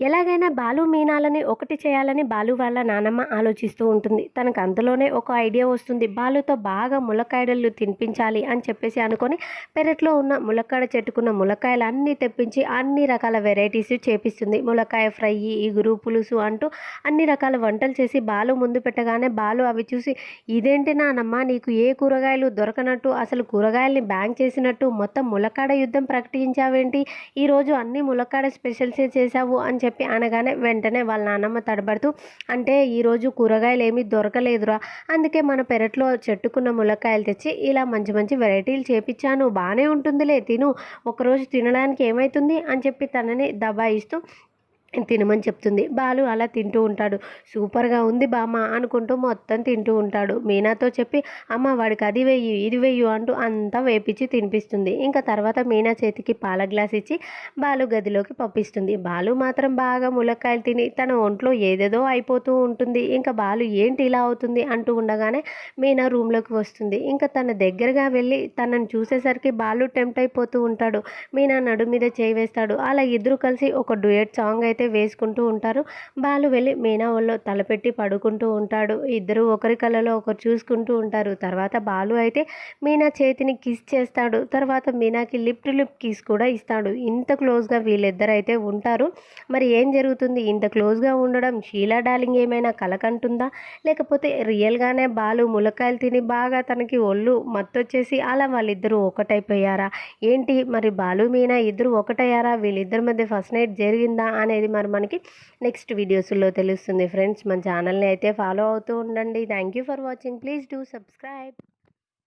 ఎలాగైనా బాలు మీనాలని ఒకటి చేయాలని బాలు వాళ్ళ నానమ్మ ఆలోచిస్తూ ఉంటుంది. తనకు అందులోనే ఒక ఐడియా వస్తుంది. బాలుతో బాగా ములక్కాయలు తినిపించాలి అని చెప్పేసి అనుకొని పెరట్లో ఉన్న ములక్కాడ చెట్టుకున్న ములక్కాయలు అన్నీ తెప్పించి అన్ని రకాల వెరైటీస్ చేపిస్తుంది. ములక్కాయ ఫ్రై ఇగురు పులుసు అంటూ అన్ని రకాల వంటలు చేసి బాలు ముందు పెట్టగానే బాలు అవి చూసి ఇదేంటి నానమ్మ నీకు ఏ కూరగాయలు దొరకనట్టు అసలు కూరగాయల్ని బ్యాంక్ చేసినట్టు మొత్తం ములక్కాడ యుద్ధం ప్రకటించావేంటి? ఈరోజు అన్ని ములక్కాడ స్పెషల్సే చేశావు అని చెప్పి అనగానే వెంటనే వాళ్ళ నాన్నమ్మ తడబడుతూ అంటే ఈరోజు కూరగాయలు ఏమీ దొరకలేదురా. అందుకే మన పెరట్లో చెట్టుకున్న ములక్కాయలు తెచ్చి ఇలా మంచి మంచి వెరైటీలు చేపించాను బాగానే ఉంటుందిలే తిను. ఒకరోజు తినడానికి ఏమవుతుంది అని చెప్పి తనని దబాయిస్తూ తినమని చెప్తుంది. బాలు అలా తింటూ ఉంటాడు. సూపర్గా ఉంది బామ్మ అనుకుంటూ మొత్తం తింటూ ఉంటాడు. మీనాతో చెప్పి అమ్మ వాడికి అది వెయ్యి ఇది వేయు అంటూ అంతా వేపించి తినిపిస్తుంది. ఇంకా తర్వాత మీనా చేతికి పాల గ్లాస్ ఇచ్చి బాలు గదిలోకి పంపిస్తుంది. బాలు మాత్రం బాగా ములక్కాయలు తిని తన ఒంట్లో ఏదేదో అయిపోతూ ఉంటుంది. ఇంకా బాలు ఏంటి ఇలా అవుతుంది అంటూ ఉండగానే మీనా రూమ్లోకి వస్తుంది. ఇంకా తన దగ్గరగా వెళ్ళి తనని చూసేసరికి బాలు టెంప్ట్ అయిపోతూ ఉంటాడు. మీనా నడు మీద చేయి వేస్తాడు. అలా ఇద్దరు కలిసి ఒక డ్యూయట్ సాంగ్ అయితే అయితే వేసుకుంటూ ఉంటారు. బాలు వెళ్ళి మీనా ఒళ్ళో తలపెట్టి పడుకుంటూ ఉంటాడు. ఇద్దరు ఒకరి కళ్ళలో ఒకరు చూసుకుంటూ ఉంటారు. తర్వాత బాలు అయితే మీనా చేతిని కిస్ చేస్తాడు. తర్వాత మీనాకి లిప్ టు లిప్ కిస్ కూడా ఇస్తాడు. ఇంత క్లోజ్గా వీళ్ళిద్దరు అయితే ఉంటారు. మరి ఏం జరుగుతుంది? ఇంత క్లోజ్గా ఉండడం షీలా డార్లింగ్ ఏమైనా కలకంటుందా? లేకపోతే రియల్గానే బాలు ములకాయలు తిని బాగా తనకి ఒళ్ళు మత్తొచ్చేసి అలా వాళ్ళిద్దరూ ఒకటైపోయారా? ఏంటి? మరి బాలు మీనా ఇద్దరు ఒకటయ్యారా? వీళ్ళిద్దరి మధ్య ఫస్ట్ నైట్ జరిగిందా? అనేది అనేది మరి మనకి నెక్స్ట్ వీడియోస్లో తెలుస్తుంది. ఫ్రెండ్స్ మన ఛానల్ని అయితే ఫాలో అవుతూ ఉండండి. Thank you for watching please do subscribe